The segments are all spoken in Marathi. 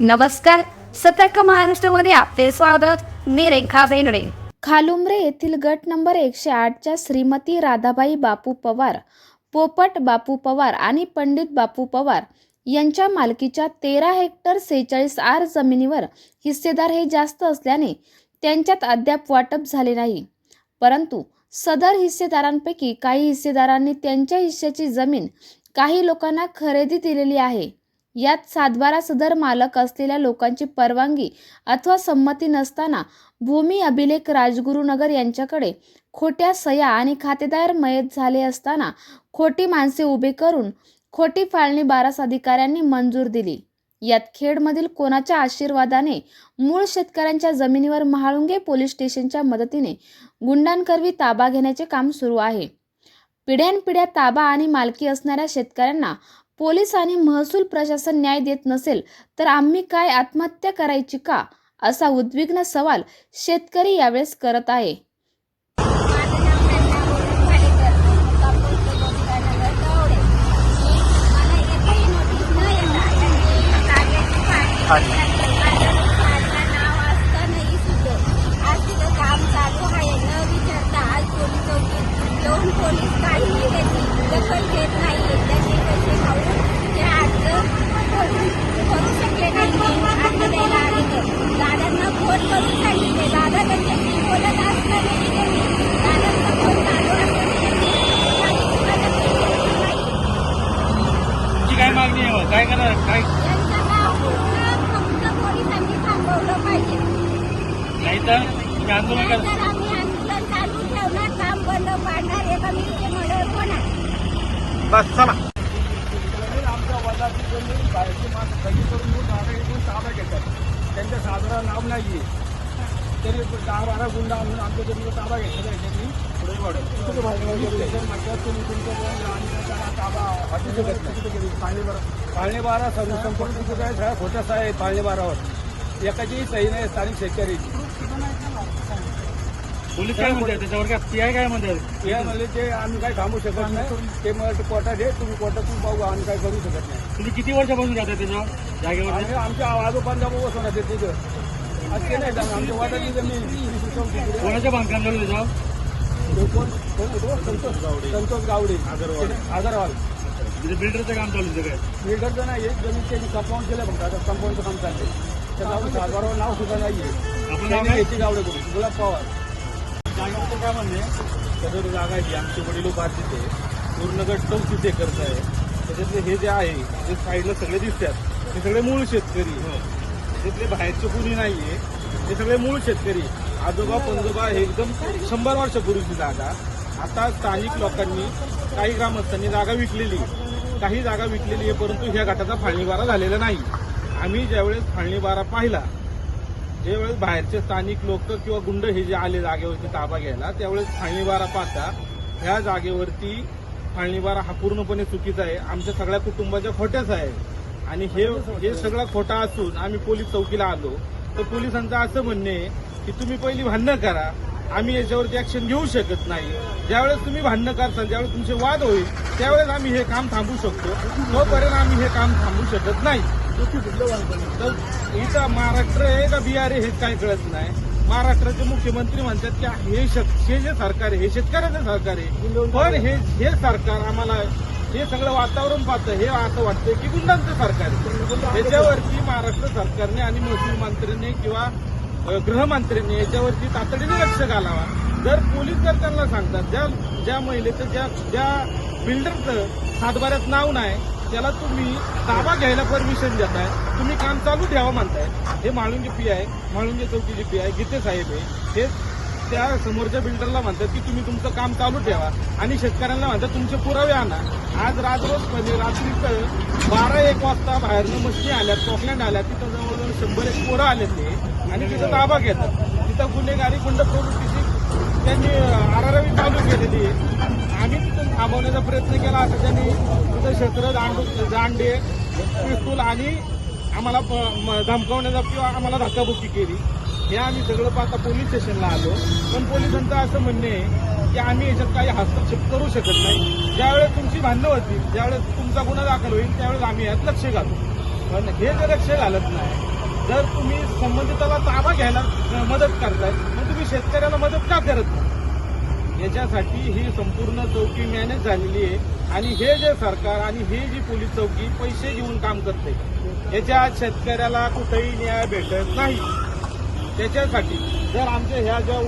नमस्कार. सतर्क महाराष्ट्रामध्ये आपले स्वागत. मी रेखा बेनडे खालुमरे येथील गट नंबर एकशे आठच्या श्रीमती राधाबाई बापू पवार पोपट बापू पवार आणि पंडित बापू पवार यांच्या मालकीच्या तेरा हेक्टर सेहेचाळीस आर जमिनीवर हिस्सेदार हे जास्त असल्याने त्यांच्यात अद्याप वाटप झाले नाही. परंतु सदर हिस्सेदारांपैकी काही हिस्सेदारांनी त्यांच्या हिश्श्याची जमीन काही लोकांना खरेदी दिलेली आहे. यात सातबारा सदर मालक असलेल्या लोकांची परवानगी अथवा संमती नसताना भूमी अभिलेख राजगुरुनगर यांच्याकडे खोट्या सह्या आणि खातेदार मयत झाले असताना खोटी माणसे उभे करून खोटी फाळणी बारास अधिकाऱ्यांनी मंजूर दिली. यात खेडमधील कोणाच्या आशीर्वादाने मूळ शेतकऱ्यांच्या जमिनीवर महाळुंगे पोलीस स्टेशनच्या मदतीने गुंडांकरवी ताबा घेण्याचे काम सुरू आहे. पिढ्यानपिढ्या ताबा आणि मालकी असणाऱ्या शेतकऱ्यांना पोलीस आणि महसूल प्रशासन न्याय देत नसेल तर आम्ही काय आत्महत्या करायची का? असा उद्विग्न सवाल शेतकरी यावेळेस करत आहे माझं नाव नंदा मोहन पाडेकर कापूर गोपीकानगर गवळे मला एकही नोटीस न येता यांनी जागेची फाळणी माझं नाव असतानाही सुद्धा आज तिथं काम चालू आहे न विचारता आज पोलीस चौकीत येऊन पोलीस काहीही त्याची दखल घेत नाही त्याचे पैसे खाऊन ते अर्ज करून करू शकले नाही अर्ज द्यायला आले तर दादांना फोन करून सांगितले दादा त्यांच्याशी बोलत असतानाही त्यांनी दादांचा फोन चालू असताना त्यांनी काहीच मदत केली नाही. तुमची काय मागणी आहे मग? काय करणार काय यांचं नाव पूर्ण फक्त पोलिसांनी थांबवलं पाहिजे नाही तर तुम्ही आंदोलन करा नाहीतर आम्ही आंदोलन चालू ठेवणार काम बंद पाडणार एका मिनिटे मर्डर होणार बस चला. आमच्या वडिलांची जमीन बाहेरची माणसं खरेदी करून घेऊन राहणार इथून ताबा घेतात. त्यांच्या साधारण नाव नाही आहे तरी दहा बारा गुंडा आणून आमच्या जमिनीवर ताबा घेतलेला आहे त्यांनी पुढे स्टेशन म्हटलं तुम्ही ताबा हटू शकत नाही पाळणे बारा पाळणे बारा सर्व संपूर्ण सगळ्या खोट्या आहे पाळणे बारावर एकाचीही सही नाही स्थानिक शेतकऱ्याची पोलीस काय म्हणतात? त्याच्यावर काय पीआय काय म्हणतात? या म्हणजे ते आम्ही काय थांबू शकत नाही ते मला कोर्टात आहे तुम्ही कोर्टातून पाहू आम्ही काय करू शकत नाही. तुम्ही किती वर्षापासून राहता त्याच्यावर? जागेवर? आमच्या आजोबांचा बसून राहते तिथं. ते नाही जाणार. आमच्या वाटाची जमीन. तिकडे. कोणाच्या बांधकाम झालं त्याच्यावर? तो कोण? कोण होतो? संतोष गावडे. संतोष गावडे. आगरवाल. आगरवाल म्हणजे बिल्डरचं काम चालू आहे सगळं बिल्डरचं नाही एक जमीन त्यांनी कंपाऊंड केलं फक्त. आता कंपाऊंडचं काम चाललंय. त्या सातबारावर नाव सुद्धा नाहीये. आपण नाव काय? गावडे करून गुलाब पवार. जागेवरचं काय म्हणणे सदर जागा आहे जी. वडील वडिलोपार्जित आहे पूर्ण गट चौतीस एकरचा आहे. त्याच्यातले हे जे आहे जे साईडला सगळे दिसतात हे सगळे मूळ शेतकरी. त्याच्यातले बाहेरचे कुणी नाहीये. हे सगळे मूळ शेतकरी. आजोबा पंजोबा हे एकदम शंभर वर्षापूर्वीची जागा. आता स्थानिक लोकांनी काही ग्रामस्थांनी जागा विकलेली. आहे. काही जागा विकलेली आहे परंतु ह्या गटाचा फाळणीबारा झालेला नाही. आम्ही ज्यावेळेस फाळणीबारा पाहिला ज्यावेळेस बाहेरचे स्थानिक लोक किंवा गुंड हे जे आले जागेवरती ताबा घ्यायला त्यावेळेस फाळणीबारा पाहता ह्या जागेवरती फाळणीबारा हा पूर्णपणे चुकीचा आहे. आमच्या सगळ्या कुटुंबाच्या खोट्याच आहे. आणि हे हे सगळा खोटा असून आम्ही पोलीस चौकीला आलो. तर पोलिसांचं असं म्हणणे आहे की तुम्ही पहिली भांडणं करा. आम्ही याच्यावरती ऍक्शन घेऊ शकत नाही. ज्यावेळेस तुम्ही भांडणं करताल ज्यावेळेस तुमचे वाद होईल त्यावेळेस आम्ही हे काम थांबू शकतो. तोपर्यंत आम्ही हे काम थांबू शकत नाही. इथं महाराष्ट्र आहे का बिहार हेच काही कळत नाही. महाराष्ट्राचे मुख्यमंत्री म्हणतात की हे हे जे सरकार आहे हे शेतकऱ्याचं सरकार आहे. पण हे हे सरकार आम्हाला हे सगळं वातावरण पाहतं हे असं वाटतं की गुंडांचं सरकार आहे. याच्यावरती महाराष्ट्र सरकारने आणि महसूल मंत्र्यांनी किंवा गृहमंत्र्यांनी याच्यावरती तातडीने लक्ष घालावा. जर पोलीस जर त्यांना सांगतात ज्या ज्या महिलेचं ज्या ज्या बिल्डरचं सातबाऱ्यात नाव नाही त्याला तुम्ही ताबा घ्यायला परमिशन देताय. तुम्ही काम चालू ठेवा म्हणताय. हे माळुंगे पी आहे माळुंगे चौकीचे पी आहे गीते साहेब आहे. हे त्या समोरच्या बिल्डरला म्हणतात की तुम्ही तुमचं काम चालू ठेवा. आणि शेतकऱ्यांना म्हणतात तुमचे पुरावे आणा. आज राजरोजपणे म्हणजे रात्रीचं बारा एक वाजता बाहेरनं मशीनी आल्या टॉकलँड आल्या तिथं जवळजवळ शंभर एक पोरं आले ते. आणि तिथं ताबा घेतात. तिथं गुन्हेगारी गुंड प्रवृत्तीची त्यांनी आरारावी चालू केलेली आहे. आम्ही तिथून थांबवण्याचा प्रयत्न केला. असं त्यांनी तिथं क्षेत्र दांडू दांडे पिस्तूल आणि आम्हाला प- म- धमकावण्याचा किंवा आम्हाला धक्काबुक्की केली. हे आम्ही सगळं पाहता पोलीस स्टेशनला आलो. पण पोलिसांचं असं म्हणणे आहे की आम्ही याच्यात काही हस्तक्षेप करू शकत नाही. ज्यावेळेस तुमची भांडणं होतील ज्यावेळेस तुमचा गुन्हा दाखल होईल त्यावेळेस आम्ही यात लक्ष घालू. पण हे जर लक्ष घालत नाही जर तुम्ही संबंधिताला ताबा घ्यायला मदत करताय मग तुम्ही शेतकऱ्याला मदत का करत नाही? याच्यासाठी ही संपूर्ण चौकी मॅनेज झालेली आहे. आणि हे जे सरकार आणि हे जी पोलीस चौकी पैसे घेऊन काम करते याच्यात शेतकऱ्याला कुठेही न्याय भेटत नाही. त्याच्यासाठी जर आमच्या ह्या ज्या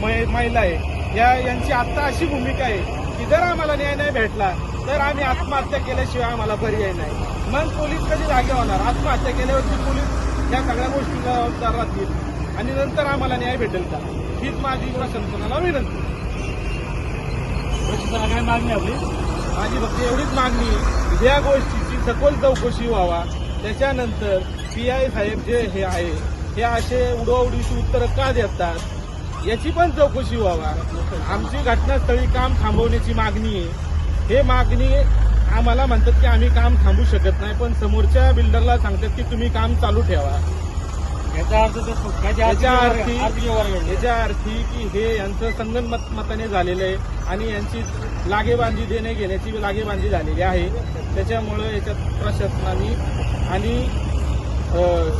मै- महिला आहे या यांची आत्ता अशी भूमिका आहे की जर आम्हाला न्याय नाही भेटला तर आम्ही आत्महत्या केल्याशिवाय आम्हाला पर्याय नाही. मग पोलीस कधी जागे होणार? आत्महत्या केल्यावरती पोलीस या सगळ्या गोष्टीला जबाबदार राहतील. आणि नंतर आम्हाला न्याय भेटेल का? हीच माझी प्रशासनाला विनंती. प्रशासनाला काय मागणी आपली. माझी फक्त एवढीच मागणी या गोष्टीची सखोल चौकशी व्हावा. त्याच्यानंतर पी आय साहेब जे हे आहे हे असे उडवाउडीची उत्तरं का देतात? याची पण चौकशी व्हावा. आमची घटनास्थळी काम थांबवण्याची मागणी आहे. हे मागणी आम्हाला म्हणतात की आम्ही काम थांबू शकत नाही पण समोरच्या बिल्डरला सांगतात की तुम्ही काम चालू ठेवा. याचा अर्थ तर याच्या अर्थी याच्या अर्थी की हे यांचं संगनमत मताने झालेलं आहे आणि यांची लागेबांधी देणे घेण्याची लागेबांधी झालेली आहे. त्याच्यामुळं याच्यात प्रशासनाने आणि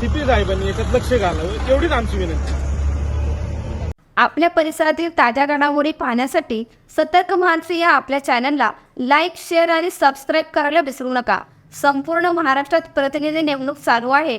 सीपी साहेबांनी याच्यात लक्ष घालावं एवढीच आमची विनंती आपल्या परिसरातील ताज्या घडामोडी पाहण्यासाठी सतर्क मानसी या आपल्या चॅनलला लाईक शेअर आणि सबस्क्राईब करायला विसरू नका. संपूर्ण महाराष्ट्रात प्रतिनिधी नेमणूक चालू आहे.